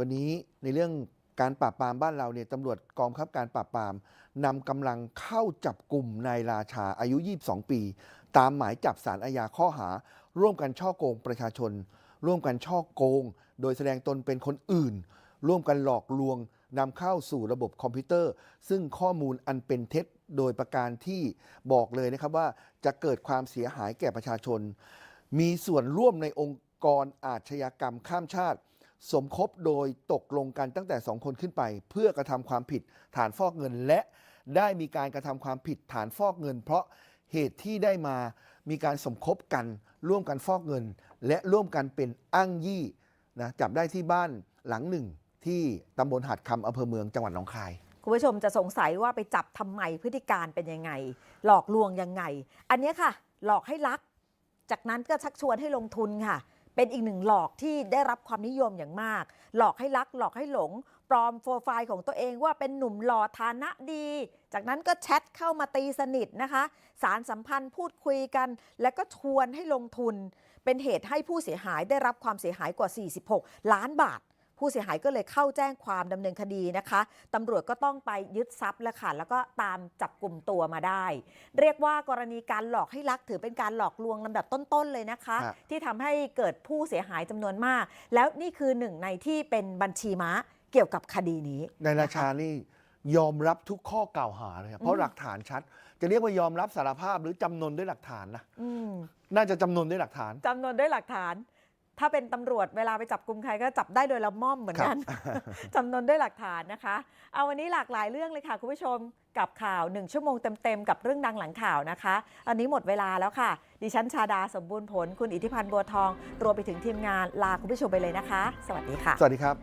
วันนี้ในเรื่องการปราบปรามบ้านเราเนี่ยตำรวจกองคับการปราบปรามนำกำลังเข้าจับกลุ่มนายราชาอายุ 22 ปี ตามหมายจับสารอาญาข้อหา ร่วมกันช่อโกงประชาชน ร่วมกันช่อโกง โดยแสดงตนเป็นคนอื่น ร่วมกันหลอกลวงนำเข้าสู่ระบบคอมพิวเตอร์ ซึ่งข้อมูลอันเป็นเท็จโดยประการที่บอกเลยนะครับว่าจะเกิดความเสียหายแก่ประชาชน มีส่วนร่วมในองค์กรอาชญากรรมข้ามชาติ สมคบโดยตกลงกันตั้งแต่ 2 คนขึ้นไป เพื่อกระทำความผิดฐานฟอกเงิน และได้มีการกระทำความผิดฐานฟอกเงิน เพราะเหตุที่ได้มามีการสมคบกัน ร่วมกันฟอกเงิน และร่วมกันเป็นอ้างยี่นะจับได้ที่บ้านหลังหนึ่ง ที่ตำบลหัดคำอำเภอเมืองจังหวัดหนองคาย คุณผู้ชมจะสงสัยว่าไปจับทำไมพฤติการเป็นยังไง หลอกลวงยังไง อันเนี้ยค่ะ หลอกให้รัก จากนั้นก็ชักชวนให้ลงทุนค่ะ เป็นอีกหนึ่งหลอกที่ได้รับความนิยมอย่างมาก หลอกให้รักหลอกให้หลง ปลอมโปรไฟล์ของตัวเองว่าเป็นหนุ่มหล่อฐานะดี จากนั้นก็แชทเข้ามาตีสนิทนะคะ สารสัมพันธ์พูดคุยกัน แล้วก็ชวนให้ลงทุน เป็นเหตุให้ผู้เสียหายได้รับความเสียหายกว่า 46 ล้านบาท ผู้เสียหายก็เลยเข้าแจ้งความดำเนินคดีนะคะตำรวจก็ต้องไปยึดทรัพย์แล้วค่ะแล้วก็ตามจับกลุ่มตัวมาได้ เรียกว่ากรณีการหลอกให้รักถือเป็นการหลอกลวงลำดับต้นๆเลยนะคะ ฮะ ที่ทำให้เกิดผู้เสียหายจำนวนมาก แล้วนี่คือหนึ่งในที่เป็นบัญชีม้าเกี่ยวกับคดีนี้ นายราชานี่ยอมรับทุกข้อกล่าวหาเลยครับเพราะหลักฐานชัด จะเรียกว่ายอมรับสารภาพหรือจำนนด้วยหลักฐานนะอืมน่าจะจำนนด้วยหลักฐาน จำนวนด้วยหลักฐาน ถ้าเป็นตำรวจเวลาไปจับกลุ่มใครก็จับได้โดยละม่อมเหมือนกันจำนวนด้วยหลักฐานนะคะ เอาวันนี้หลากหลายเรื่องเลยค่ะ คุณผู้ชมกับข่าว 1 ชั่วโมงเต็มๆ กับเรื่องดังหลังข่าวนะคะ อันนี้หมดเวลาแล้วค่ะ ดิฉันชาดาสมบูรณ์ผล คุณอิทธิพันธ์บัวทอง รวมไปถึงทีมงานลาคุณผู้ชมไปเลยนะคะ สวัสดีค่ะ สวัสดีครับ